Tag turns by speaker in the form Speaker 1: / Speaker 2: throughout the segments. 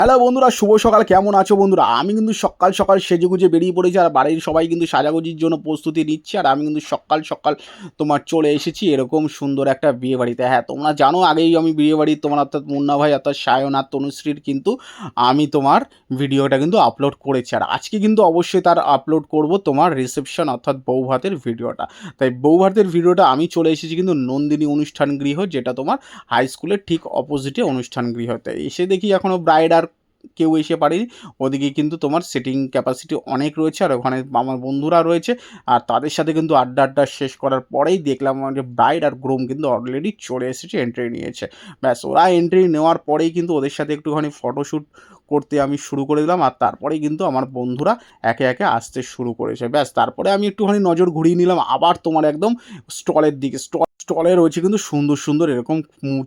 Speaker 1: Hello বন্ধুরা, শুভ সকাল। কেমন আছো বন্ধুরা? আমি কিন্তু সকাল সকাল সেজে গুজে বেরিয়ে পড়েছি আর বাড়ির সবাই কিন্তু সাজাগুজির জন্য প্রস্তুতি নিচ্ছে আর আমি কিন্তু সকাল সকাল তোমার চলে এসেছি এরকম সুন্দর একটা বিয়ে বাড়িতে। হ্যাঁ তোমরা জানো, আগেই আমি বিয়ে বাড়ি তোমার অর্থাৎ মুন্না ভাই অর্থাৎ সায়ন আর তনুশ্রীর কিন্তু আমি তোমার ভিডিওটা কিন্তু আপলোড করেছি। আর আজকে কিন্তু অবশ্যই তার আপলোড করব তোমার রিসেপশন অর্থাৎ বৌভাতের ভিডিওটা। তাই বৌভাতের ভিডিওটা আমি চলে এসেছি কিন্তু নন্দিনী অনুষ্ঠান গৃহ, যেটা তোমার হাই স্কুলের ঠিক অপোজিটে অনুষ্ঠান গৃহতে। এসে দেখি এখনও ব্রাইড আর কেউ এসে পারেনি। ওদিকে কিন্তু তোমার সিটিং ক্যাপাসিটি অনেক রয়েছে আর ওখানে আমার বন্ধুরা রয়েছে। আর তাদের সাথে কিন্তু আড্ডা আড্ডা শেষ করার পরেই দেখলাম যে ব্রাইড আর গ্রুম কিন্তু অলরেডি চলে এসেছে এন্ট্রি নিয়েছে। ব্যাস ওরা এন্ট্রি নেওয়ার পরেই কিন্তু ওদের সাথে একটুখানি ফটোশ্যুট করতে আমি শুরু করে দিলাম আর তারপরেই কিন্তু আমার বন্ধুরা একে একে আসতে শুরু করেছে। ব্যাস, তারপরে আমি একটুখানি নজর ঘুরিয়ে নিলাম। আবার তোমার একদম স্টলের দিকে, স্টল, স্টলে রয়েছে কিন্তু সুন্দর সুন্দর এরকম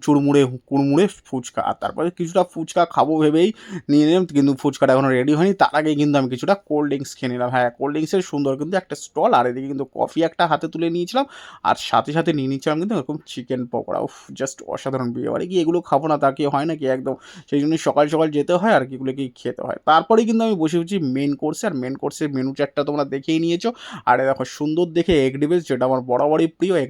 Speaker 1: চুরমুড়ে, কুড়মুড়ে ফুচকা। আর তারপরে কিছুটা ফুচকা খাব ভেবেই নিয়ে নিলাম, কিন্তু ফুচকাটা এখনও রেডি হয়নি। তার আগে কিন্তু আমি কিছুটা কোল্ড ড্রিঙ্কস খেয়ে নিলাম। হ্যাঁ কোল্ড ড্রিঙ্কসের সুন্দর কিন্তু একটা স্টল, আর এদিকে কিন্তু কফি একটা হাতে তুলে নিয়েছিলাম। আর সাথে সাথে নিয়ে নিচ্ছিলাম কিন্তু এরকম চিকেন পকোড়া। জাস্ট অসাধারণ। বিয়ে বাড়ি কি এগুলো খাব না, তা কি হয় নাকি একদম? সেই জন্য সকাল সকাল যেতে হয় আর এগুলোকেই খেতে হয়। তারপরেই কিন্তু আমি বসে বসেছি মেন কোর্সে আর মেন কোর্সের মেনু চারটা তোমরা দেখেই নিয়েছো। আর দেখো, সুন্দর দেখে এগ যেটা আমার বরাবরই প্রিয় এগ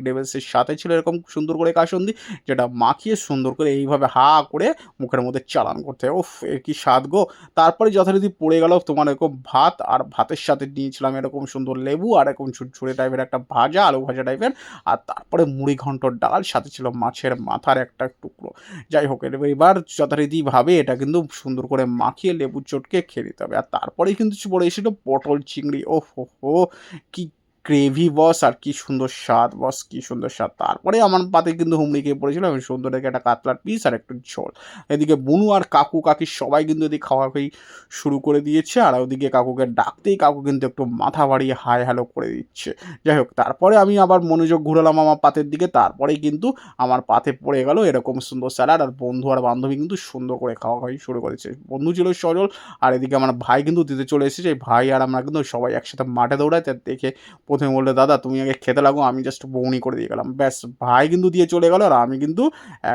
Speaker 1: সাথে ছিল এরকম সুন্দর করে কাসন্দি, যেটা মাখিয়ে সুন্দর করে এইভাবে হা করে মুখের মধ্যে চালান করতে। উফ, এর কি স্বাদ গো! তারপরে যথারীতি পড়ে গেল তোমার এরকম ভাত, আর ভাতের সাথে নিয়েছিলাম এরকম সুন্দর লেবু, আর এরকম ঝুরঝুরে টাইপের একটা ভাজা, আলু ভাজা টাইপের আর তারপরে মুড়ি ঘন্টর ডাল, সাথে ছিল মাছের মাথার একটা টুকরো। যাই হোক, এবার যথারীতিভাবে এটা কিন্তু সুন্দর করে মাখিয়ে লেবু চটকে খেয়ে নিতে হবে। আর তারপরেই কিন্তু বড় এসেছিল পটল চিংড়ি। ও হো হো কি গ্রেভি বস আর কি সুন্দর স্বাদ বস কি সুন্দর স্বাদ। তারপরে আমার পাতে কিন্তু হুমড়ি খেয়ে পড়েছিল আমি সুন্দর একটা কাতলার পিস আর একটু ঝোল। এদিকে বুনু আর কাকু কাকি সবাই কিন্তু এদিকে খাওয়া খাই শুরু করে দিয়েছে আর ওদিকে কাকুকে ডাকতেই কাকু কিন্তু একটু মাথা বাড়িয়ে হাই হ্যালো করে দিচ্ছে। যাই হোক, তারপরে আমি আবার মনোযোগ ঘুরালাম আমার পাতের দিকে, তারপরেই কিন্তু আমার পাতে পড়ে গেল এরকম সুন্দর স্যালাড আর বন্ধু আর বান্ধবী কিন্তু সুন্দর করে খাওয়া খাওয়াই শুরু করেছে। বন্ধু ছিল সজল আর এদিকে আমার ভাই কিন্তু দিতে চলে এসেছে। ভাই আর আমরা কিন্তু সবাই একসাথে মাঠে দৌড়াই তার দেখে প্রথমে বলল, দাদা, তুমি আগে খেতে লাগো, আমি জাস্ট বৌনি করে দিয়ে গেলাম। ব্যাস, ভাই কিন্তু দিয়ে চলে গেলো আর আমি কিন্তু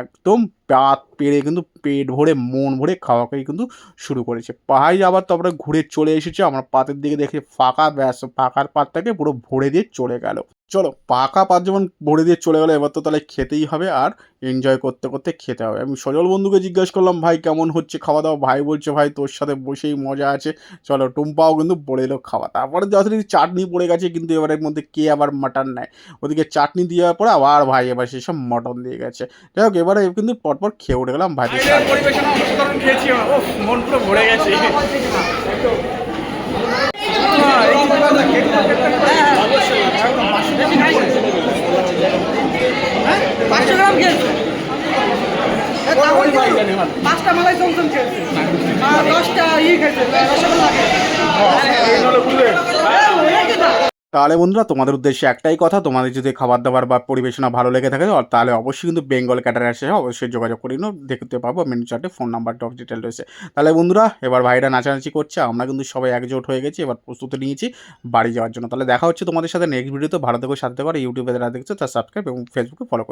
Speaker 1: একদম পাত পেরে কিন্তু পেট ভরে, মন ভরে খাওয়া খাই কিন্তু শুরু করেছে। ভাই আবার তারপরে ঘুরে চলে এসেছে, আমার পাতের দিকে দেখে ফাঁকা, ব্যাস, ফাঁকার পাতটাকে পুরো ভরে দিয়ে চলে গেল। চলো, পাকা পাত যেমন ভরে দিয়ে চলে গেলো, এবার তো তাহলে খেতেই হবে আর এনজয় করতে করতে খেতে হবে। আমি সজল বন্ধুকে জিজ্ঞাসা করলাম, ভাই, কেমন হচ্ছে খাওয়া দাওয়া? ভাই বলছে, ভাই, তোর সাথে বসেই মজা আছে। চলো, টুম্পাও কিন্তু পড়ে এলো খাওয়া। তারপরে যথারীতি চাটনি পড়ে গেছে, কিন্তু এবার এর মধ্যে কে আবার মাটন নেয়? ওদিকে চাটনি দেওয়ার পরে আবার ভাই, এবার সেসব মটন দিয়ে গেছে। যাই হোক, এবারে কিন্তু পরপর খেয়ে উঠে গেলাম ভাই
Speaker 2: খেয়েছি মন পুরো ভরে গেছে।
Speaker 3: পাঁচশো গ্রাম খেয়েছে? পাঁচটা মালাই চমচম খেয়েছে। দশটা ই খেয়েছে রসগোল্লা খেয়েছে।
Speaker 1: তাহলে বন্ধুরা, তোমাদের উদ্দেশ্যে একটাই কথা, তোমাদের যদি খাবার দাবার বা পরিবেশনা ভালো লেগে থাকে তাহলে অবশ্যই কিন্তু বেঙ্গল ক্যাটারের সাথে অবশ্যই যোগাযোগ করে নিও। দেখতে পাবো মেনু চার্টে ফোন নাম্বার টপ ডিটেল রয়েছে। তাহলে বন্ধুরা, এবার ভাইরা নাচানাচি করছে, আমরা কিন্তু সবাই একজোট হয়ে গেছি, এবার প্রস্তুতি নিয়েছি বাড়ি যাওয়ার জন্য। তাহলে দেখা হচ্ছে তোমাদের সাথে নেক্সট ভিডিওতে ভালো থেকো, সাথে পারো ইউটিউবে যারা দেখছ, তার সাবস্ক্রাইব এবং ফেসবুকে ফলো